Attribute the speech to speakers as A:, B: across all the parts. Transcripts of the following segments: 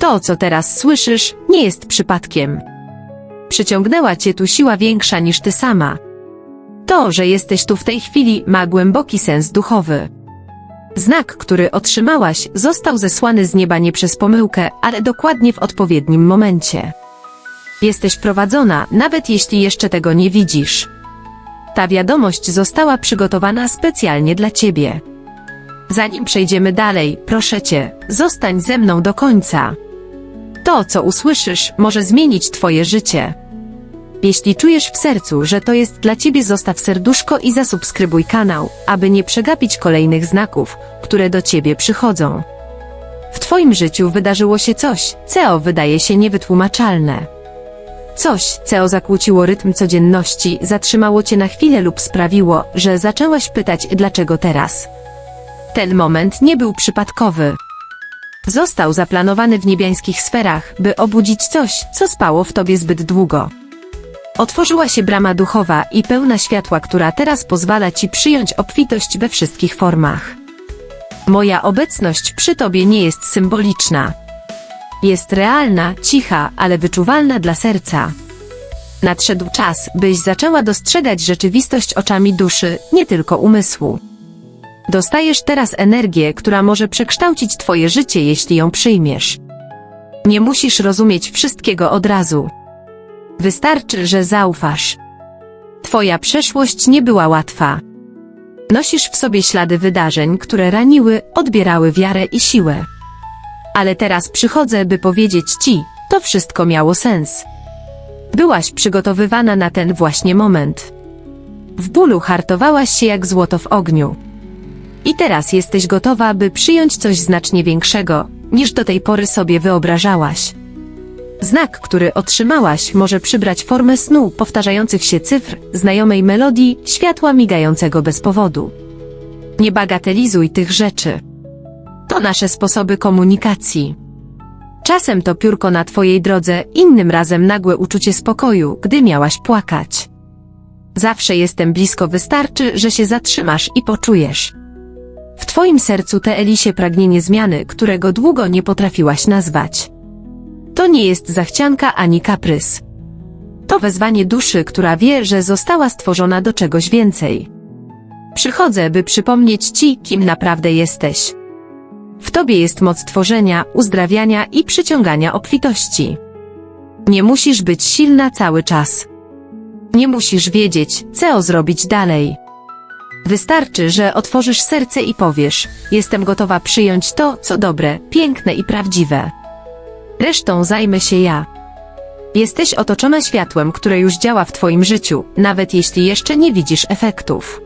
A: To, co teraz słyszysz, nie jest przypadkiem. Przyciągnęła cię tu siła większa niż ty sama. To, że jesteś tu w tej chwili, ma głęboki sens duchowy. Znak, który otrzymałaś, został zesłany z nieba nie przez pomyłkę, ale dokładnie w odpowiednim momencie. Jesteś prowadzona, nawet jeśli jeszcze tego nie widzisz. Ta wiadomość została przygotowana specjalnie dla ciebie. Zanim przejdziemy dalej, proszę cię, zostań ze mną do końca. To, co usłyszysz, może zmienić twoje życie. Jeśli czujesz w sercu, że to jest dla ciebie, zostaw serduszko i zasubskrybuj kanał, aby nie przegapić kolejnych znaków, które do ciebie przychodzą. W twoim życiu wydarzyło się coś, co wydaje się niewytłumaczalne. Coś, co zakłóciło rytm codzienności, zatrzymało cię na chwilę lub sprawiło, że zaczęłaś pytać, dlaczego teraz. Ten moment nie był przypadkowy. Został zaplanowany w niebiańskich sferach, by obudzić coś, co spało w tobie zbyt długo. Otworzyła się brama duchowa i pełna światła, która teraz pozwala ci przyjąć obfitość we wszystkich formach. Moja obecność przy tobie nie jest symboliczna. Jest realna, cicha, ale wyczuwalna dla serca. Nadszedł czas, byś zaczęła dostrzegać rzeczywistość oczami duszy, nie tylko umysłu. Dostajesz teraz energię, która może przekształcić twoje życie, jeśli ją przyjmiesz. Nie musisz rozumieć wszystkiego od razu. Wystarczy, że zaufasz. Twoja przeszłość nie była łatwa. Nosisz w sobie ślady wydarzeń, które raniły, odbierały wiarę i siłę. Ale teraz przychodzę, by powiedzieć ci, to wszystko miało sens. Byłaś przygotowywana na ten właśnie moment. W bólu hartowałaś się jak złoto w ogniu. I teraz jesteś gotowa, by przyjąć coś znacznie większego, niż do tej pory sobie wyobrażałaś. Znak, który otrzymałaś, może przybrać formę snu, powtarzających się cyfr, znajomej melodii, światła migającego bez powodu. Nie bagatelizuj tych rzeczy. To nasze sposoby komunikacji. Czasem to piórko na twojej drodze, innym razem nagłe uczucie spokoju, gdy miałaś płakać. Zawsze jestem blisko, wystarczy, że się zatrzymasz i poczujesz. W twoim sercu te Elisie pragnienie zmiany, którego długo nie potrafiłaś nazwać. To nie jest zachcianka ani kaprys. To wezwanie duszy, która wie, że została stworzona do czegoś więcej. Przychodzę, by przypomnieć ci, kim naprawdę jesteś. W tobie jest moc tworzenia, uzdrawiania i przyciągania obfitości. Nie musisz być silna cały czas. Nie musisz wiedzieć, co zrobić dalej. Wystarczy, że otworzysz serce i powiesz: Jestem gotowa przyjąć to, co dobre, piękne i prawdziwe. Resztą zajmę się ja. Jesteś otoczona światłem, które już działa w Twoim życiu, nawet jeśli jeszcze nie widzisz efektów.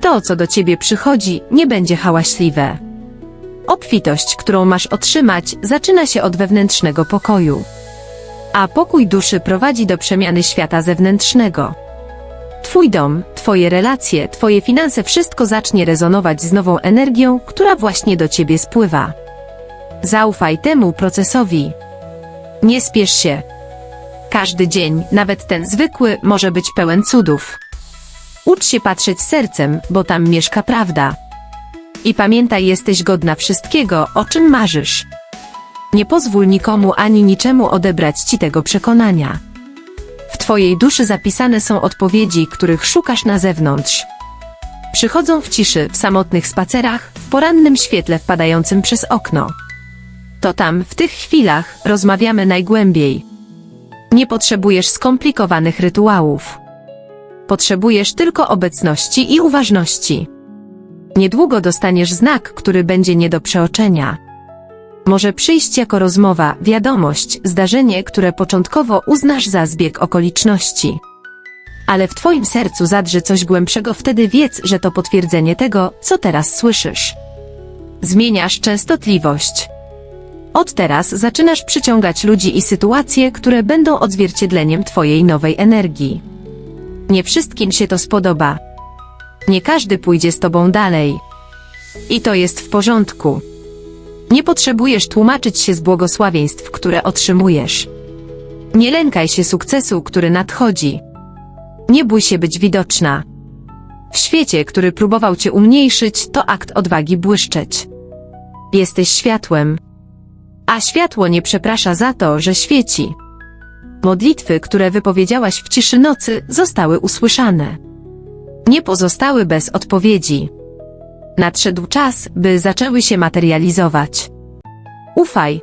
A: To, co do Ciebie przychodzi, nie będzie hałaśliwe. Obfitość, którą masz otrzymać, zaczyna się od wewnętrznego pokoju. A pokój duszy prowadzi do przemiany świata zewnętrznego. Twój dom, Twoje relacje, Twoje finanse, wszystko zacznie rezonować z nową energią, która właśnie do Ciebie spływa. Zaufaj temu procesowi. Nie spiesz się. Każdy dzień, nawet ten zwykły, może być pełen cudów. Ucz się patrzeć sercem, bo tam mieszka prawda. I pamiętaj, jesteś godna wszystkiego, o czym marzysz. Nie pozwól nikomu ani niczemu odebrać ci tego przekonania. Twojej duszy zapisane są odpowiedzi, których szukasz na zewnątrz. Przychodzą w ciszy, w samotnych spacerach, w porannym świetle wpadającym przez okno. To tam, w tych chwilach, rozmawiamy najgłębiej. Nie potrzebujesz skomplikowanych rytuałów. Potrzebujesz tylko obecności i uważności. Niedługo dostaniesz znak, który będzie nie do przeoczenia. Może przyjść jako rozmowa, wiadomość, zdarzenie, które początkowo uznasz za zbieg okoliczności. Ale w Twoim sercu zadrży coś głębszego, wtedy wiedz, że to potwierdzenie tego, co teraz słyszysz. Zmieniasz częstotliwość. Od teraz zaczynasz przyciągać ludzi i sytuacje, które będą odzwierciedleniem Twojej nowej energii. Nie wszystkim się to spodoba. Nie każdy pójdzie z Tobą dalej. I to jest w porządku. Nie potrzebujesz tłumaczyć się z błogosławieństw, które otrzymujesz. Nie lękaj się sukcesu, który nadchodzi. Nie bój się być widoczna. W świecie, który próbował cię umniejszyć, to akt odwagi błyszczeć. Jesteś światłem. A światło nie przeprasza za to, że świeci. Modlitwy, które wypowiedziałaś w ciszy nocy, zostały usłyszane. Nie pozostały bez odpowiedzi. Nadszedł czas, by zaczęły się materializować. Ufaj.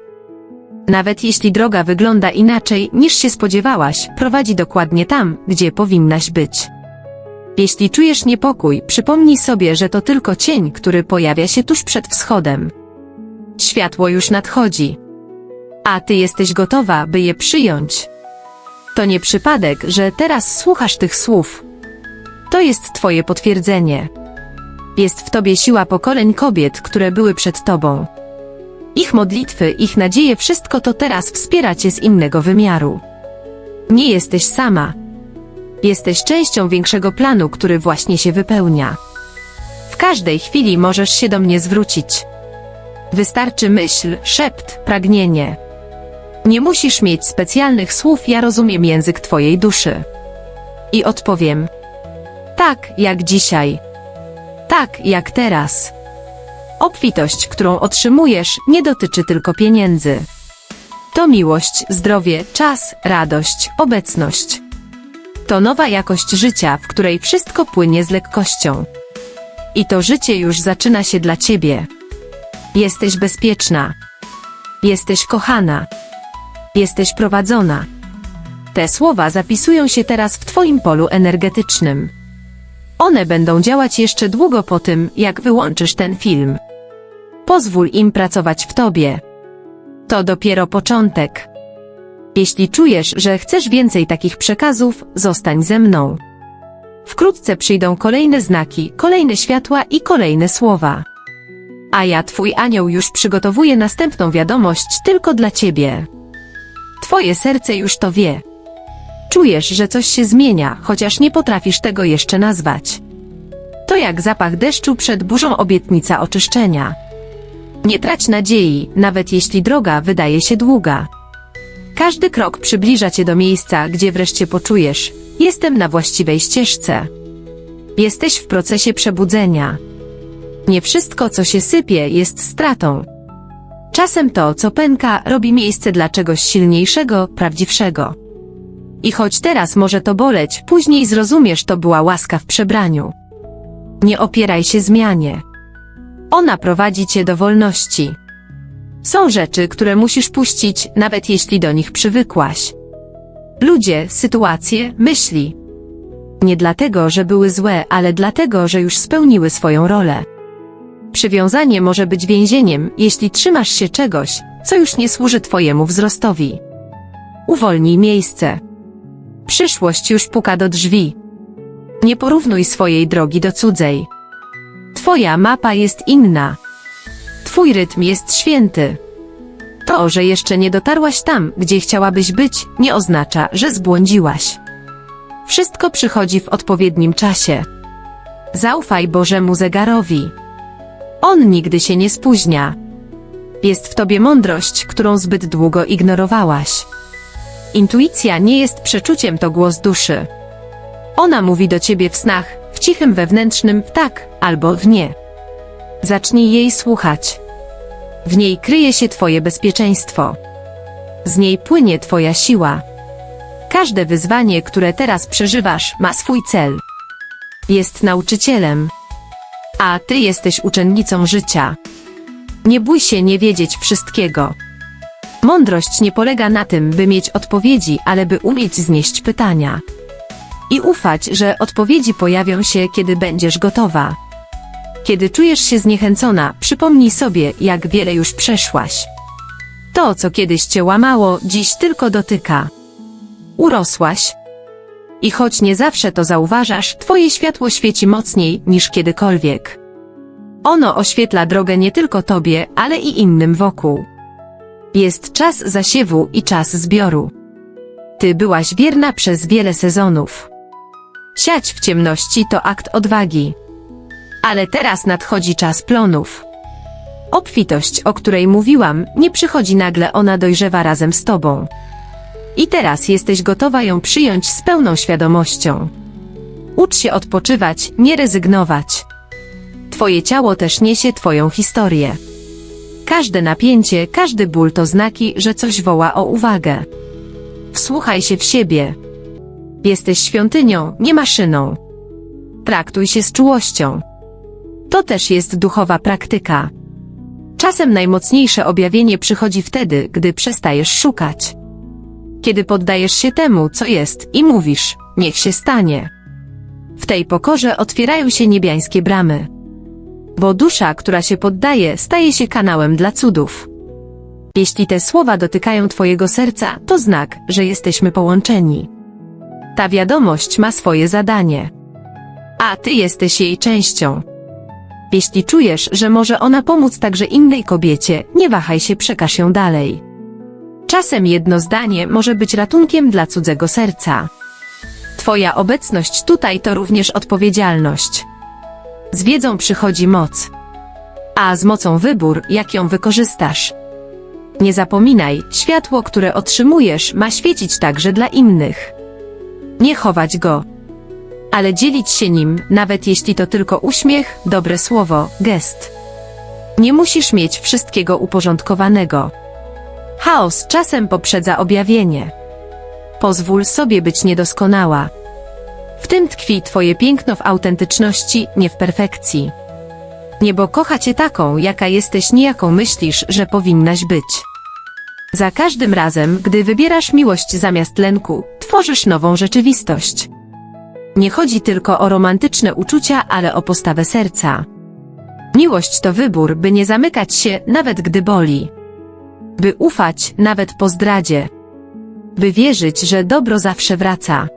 A: Nawet jeśli droga wygląda inaczej niż się spodziewałaś, prowadzi dokładnie tam, gdzie powinnaś być. Jeśli czujesz niepokój, przypomnij sobie, że to tylko cień, który pojawia się tuż przed wschodem. Światło już nadchodzi. A ty jesteś gotowa, by je przyjąć. To nie przypadek, że teraz słuchasz tych słów. To jest twoje potwierdzenie. Jest w tobie siła pokoleń kobiet, które były przed tobą. Ich modlitwy, ich nadzieje, wszystko to teraz wspiera cię z innego wymiaru. Nie jesteś sama. Jesteś częścią większego planu, który właśnie się wypełnia. W każdej chwili możesz się do mnie zwrócić. Wystarczy myśl, szept, pragnienie. Nie musisz mieć specjalnych słów, ja rozumiem język Twojej duszy. I odpowiem: Tak, jak dzisiaj. Tak, jak teraz. Obfitość, którą otrzymujesz, nie dotyczy tylko pieniędzy. To miłość, zdrowie, czas, radość, obecność. To nowa jakość życia, w której wszystko płynie z lekkością. I to życie już zaczyna się dla ciebie. Jesteś bezpieczna. Jesteś kochana. Jesteś prowadzona. Te słowa zapisują się teraz w Twoim polu energetycznym. One będą działać jeszcze długo po tym, jak wyłączysz ten film. Pozwól im pracować w Tobie. To dopiero początek. Jeśli czujesz, że chcesz więcej takich przekazów, zostań ze mną. Wkrótce przyjdą kolejne znaki, kolejne światła i kolejne słowa. A ja, Twój anioł, już przygotowuję następną wiadomość tylko dla Ciebie. Twoje serce już to wie. Czujesz, że coś się zmienia, chociaż nie potrafisz tego jeszcze nazwać. To jak zapach deszczu przed burzą obietnica oczyszczenia. Nie trać nadziei, nawet jeśli droga wydaje się długa. Każdy krok przybliża cię do miejsca, gdzie wreszcie poczujesz: jestem na właściwej ścieżce. Jesteś w procesie przebudzenia. Nie wszystko, co się sypie, jest stratą. Czasem to, co pęka, robi miejsce dla czegoś silniejszego, prawdziwszego. I choć teraz może to boleć, później zrozumiesz, to była łaska w przebraniu. Nie opieraj się zmianie. Ona prowadzi cię do wolności. Są rzeczy, które musisz puścić, nawet jeśli do nich przywykłaś. Ludzie, sytuacje, myśli. Nie dlatego, że były złe, ale dlatego, że już spełniły swoją rolę. Przywiązanie może być więzieniem, jeśli trzymasz się czegoś, co już nie służy Twojemu wzrostowi. Uwolnij miejsce. Przyszłość już puka do drzwi. Nie porównuj swojej drogi do cudzej. Twoja mapa jest inna. Twój rytm jest święty. To, że jeszcze nie dotarłaś tam, gdzie chciałabyś być, nie oznacza, że zbłądziłaś. Wszystko przychodzi w odpowiednim czasie. Zaufaj Bożemu zegarowi. On nigdy się nie spóźnia. Jest w tobie mądrość, którą zbyt długo ignorowałaś. Intuicja nie jest przeczuciem, to głos duszy. Ona mówi do ciebie w snach, w cichym wewnętrznym tak albo w nie. Zacznij jej słuchać. W niej kryje się twoje bezpieczeństwo. Z niej płynie twoja siła. Każde wyzwanie, które teraz przeżywasz, ma swój cel. Jest nauczycielem. A ty jesteś uczennicą życia. Nie bój się nie wiedzieć wszystkiego. Mądrość nie polega na tym, by mieć odpowiedzi, ale by umieć znieść pytania. I ufać, że odpowiedzi pojawią się, kiedy będziesz gotowa. Kiedy czujesz się zniechęcona, przypomnij sobie, jak wiele już przeszłaś. To, co kiedyś cię łamało, dziś tylko dotyka. Urosłaś. I choć nie zawsze to zauważasz, twoje światło świeci mocniej niż kiedykolwiek. Ono oświetla drogę nie tylko tobie, ale i innym wokół. Jest czas zasiewu i czas zbioru. Ty byłaś wierna przez wiele sezonów. Siać w ciemności to akt odwagi. Ale teraz nadchodzi czas plonów. Obfitość, o której mówiłam, nie przychodzi nagle, ona dojrzewa razem z tobą. I teraz jesteś gotowa ją przyjąć z pełną świadomością. Ucz się odpoczywać, nie rezygnować. Twoje ciało też niesie Twoją historię. Każde napięcie, każdy ból to znaki, że coś woła o uwagę. Wsłuchaj się w siebie. Jesteś świątynią, nie maszyną. Traktuj się z czułością. To też jest duchowa praktyka. Czasem najmocniejsze objawienie przychodzi wtedy, gdy przestajesz szukać. Kiedy poddajesz się temu, co jest, i mówisz, niech się stanie. W tej pokorze otwierają się niebiańskie bramy. Bo dusza, która się poddaje, staje się kanałem dla cudów. Jeśli te słowa dotykają Twojego serca, to znak, że jesteśmy połączeni. Ta wiadomość ma swoje zadanie. A Ty jesteś jej częścią. Jeśli czujesz, że może ona pomóc także innej kobiecie, nie wahaj się, przekaż ją dalej. Czasem jedno zdanie może być ratunkiem dla cudzego serca. Twoja obecność tutaj to również odpowiedzialność. Z wiedzą przychodzi moc. A z mocą wybór, jak ją wykorzystasz. Nie zapominaj, światło, które otrzymujesz, ma świecić także dla innych. Nie chować go, ale dzielić się nim, nawet jeśli to tylko uśmiech, dobre słowo, gest. Nie musisz mieć wszystkiego uporządkowanego. Chaos czasem poprzedza objawienie. Pozwól sobie być niedoskonała. Tym tkwi Twoje piękno w autentyczności, nie w perfekcji. Niebo kocha Cię taką, jaka jesteś, nie jaką myślisz, że powinnaś być. Za każdym razem, gdy wybierasz miłość zamiast lęku, tworzysz nową rzeczywistość. Nie chodzi tylko o romantyczne uczucia, ale o postawę serca. Miłość to wybór, by nie zamykać się, nawet gdy boli. By ufać, nawet po zdradzie. By wierzyć, że dobro zawsze wraca.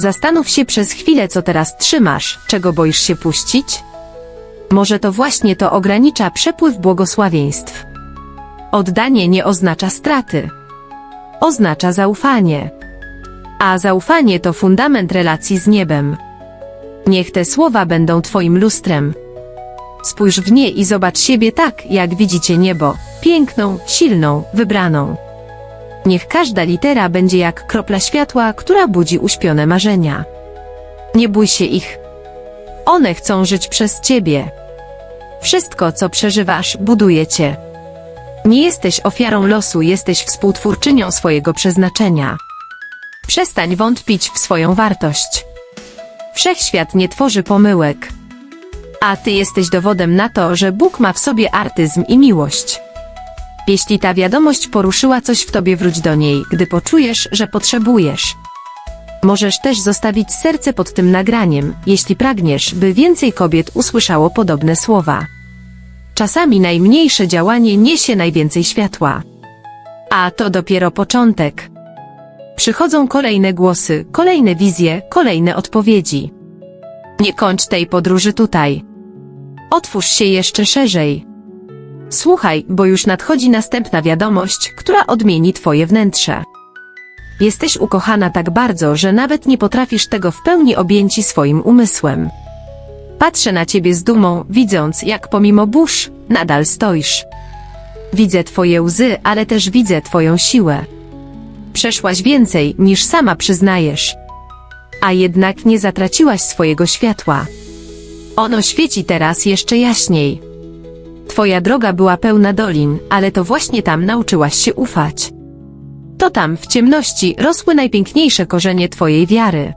A: Zastanów się przez chwilę, co teraz trzymasz, czego boisz się puścić? Może to właśnie to ogranicza przepływ błogosławieństw. Oddanie nie oznacza straty. Oznacza zaufanie. A zaufanie to fundament relacji z niebem. Niech te słowa będą Twoim lustrem. Spójrz w nie i zobacz siebie tak, jak widzicie niebo, piękną, silną, wybraną. Niech każda litera będzie jak kropla światła, która budzi uśpione marzenia. Nie bój się ich. One chcą żyć przez Ciebie. Wszystko, co przeżywasz, buduje Cię. Nie jesteś ofiarą losu, jesteś współtwórczynią swojego przeznaczenia. Przestań wątpić w swoją wartość. Wszechświat nie tworzy pomyłek. A ty jesteś dowodem na to, że Bóg ma w sobie artyzm i miłość. Jeśli ta wiadomość poruszyła coś w tobie, wróć do niej, gdy poczujesz, że potrzebujesz. Możesz też zostawić serce pod tym nagraniem, jeśli pragniesz, by więcej kobiet usłyszało podobne słowa. Czasami najmniejsze działanie niesie najwięcej światła. A to dopiero początek. Przychodzą kolejne głosy, kolejne wizje, kolejne odpowiedzi. Nie kończ tej podróży tutaj. Otwórz się jeszcze szerzej. Słuchaj, bo już nadchodzi następna wiadomość, która odmieni Twoje wnętrze. Jesteś ukochana tak bardzo, że nawet nie potrafisz tego w pełni objęci swoim umysłem. Patrzę na Ciebie z dumą, widząc, jak pomimo burz, nadal stoisz. Widzę Twoje łzy, ale też widzę Twoją siłę. Przeszłaś więcej, niż sama przyznajesz. A jednak nie zatraciłaś swojego światła. Ono świeci teraz jeszcze jaśniej. Twoja droga była pełna dolin, ale to właśnie tam nauczyłaś się ufać. To tam, w ciemności, rosły najpiękniejsze korzenie Twojej wiary.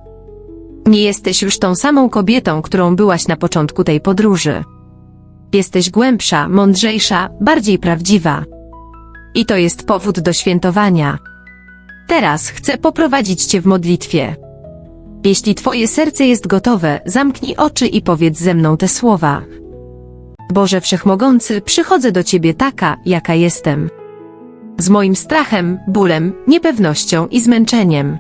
A: Nie jesteś już tą samą kobietą, którą byłaś na początku tej podróży. Jesteś głębsza, mądrzejsza, bardziej prawdziwa. I to jest powód do świętowania. Teraz chcę poprowadzić Cię w modlitwie. Jeśli Twoje serce jest gotowe, zamknij oczy i powiedz ze mną te słowa. Boże Wszechmogący, przychodzę do Ciebie taka, jaka jestem. Z moim strachem, bólem, niepewnością i zmęczeniem.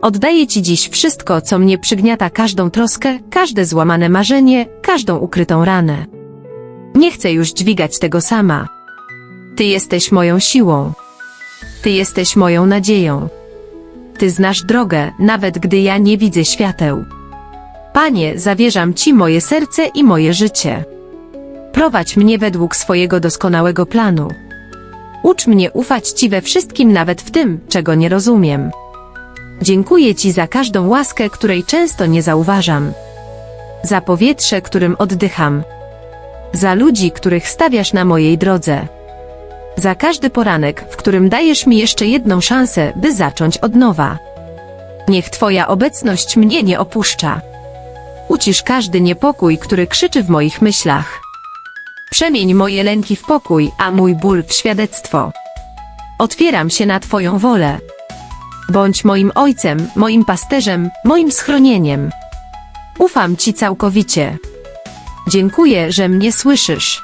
A: Oddaję Ci dziś wszystko, co mnie przygniata, każdą troskę, każde złamane marzenie, każdą ukrytą ranę. Nie chcę już dźwigać tego sama. Ty jesteś moją siłą. Ty jesteś moją nadzieją. Ty znasz drogę, nawet gdy ja nie widzę świateł. Panie, zawierzam Ci moje serce i moje życie. Prowadź mnie według swojego doskonałego planu. Ucz mnie ufać Ci we wszystkim, nawet w tym, czego nie rozumiem. Dziękuję Ci za każdą łaskę, której często nie zauważam. Za powietrze, którym oddycham. Za ludzi, których stawiasz na mojej drodze. Za każdy poranek, w którym dajesz mi jeszcze jedną szansę, by zacząć od nowa. Niech Twoja obecność mnie nie opuszcza. Ucisz każdy niepokój, który krzyczy w moich myślach. Przemień moje lęki w pokój, a mój ból w świadectwo. Otwieram się na Twoją wolę. Bądź moim ojcem, moim pasterzem, moim schronieniem. Ufam Ci całkowicie. Dziękuję, że mnie słyszysz.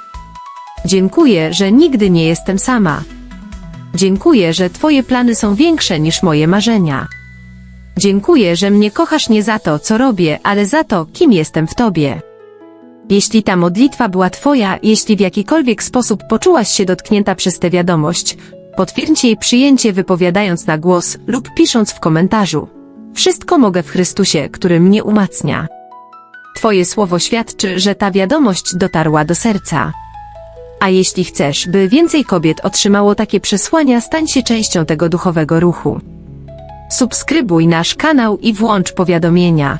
A: Dziękuję, że nigdy nie jestem sama. Dziękuję, że Twoje plany są większe niż moje marzenia. Dziękuję, że mnie kochasz nie za to, co robię, ale za to, kim jestem w Tobie. Jeśli ta modlitwa była Twoja, jeśli w jakikolwiek sposób poczułaś się dotknięta przez tę wiadomość, potwierdź jej przyjęcie wypowiadając na głos lub pisząc w komentarzu. Wszystko mogę w Chrystusie, który mnie umacnia. Twoje słowo świadczy, że ta wiadomość dotarła do serca. A jeśli chcesz, by więcej kobiet otrzymało takie przesłania, stań się częścią tego duchowego ruchu. Subskrybuj nasz kanał i włącz powiadomienia.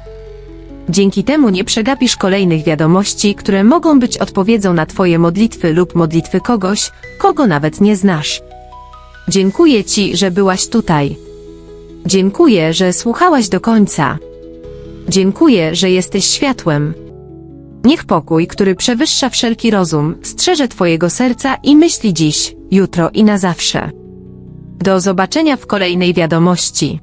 A: Dzięki temu nie przegapisz kolejnych wiadomości, które mogą być odpowiedzią na Twoje modlitwy lub modlitwy kogoś, kogo nawet nie znasz. Dziękuję Ci, że byłaś tutaj. Dziękuję, że słuchałaś do końca. Dziękuję, że jesteś światłem. Niech pokój, który przewyższa wszelki rozum, strzeże Twojego serca i myśli dziś, jutro i na zawsze. Do zobaczenia w kolejnej wiadomości.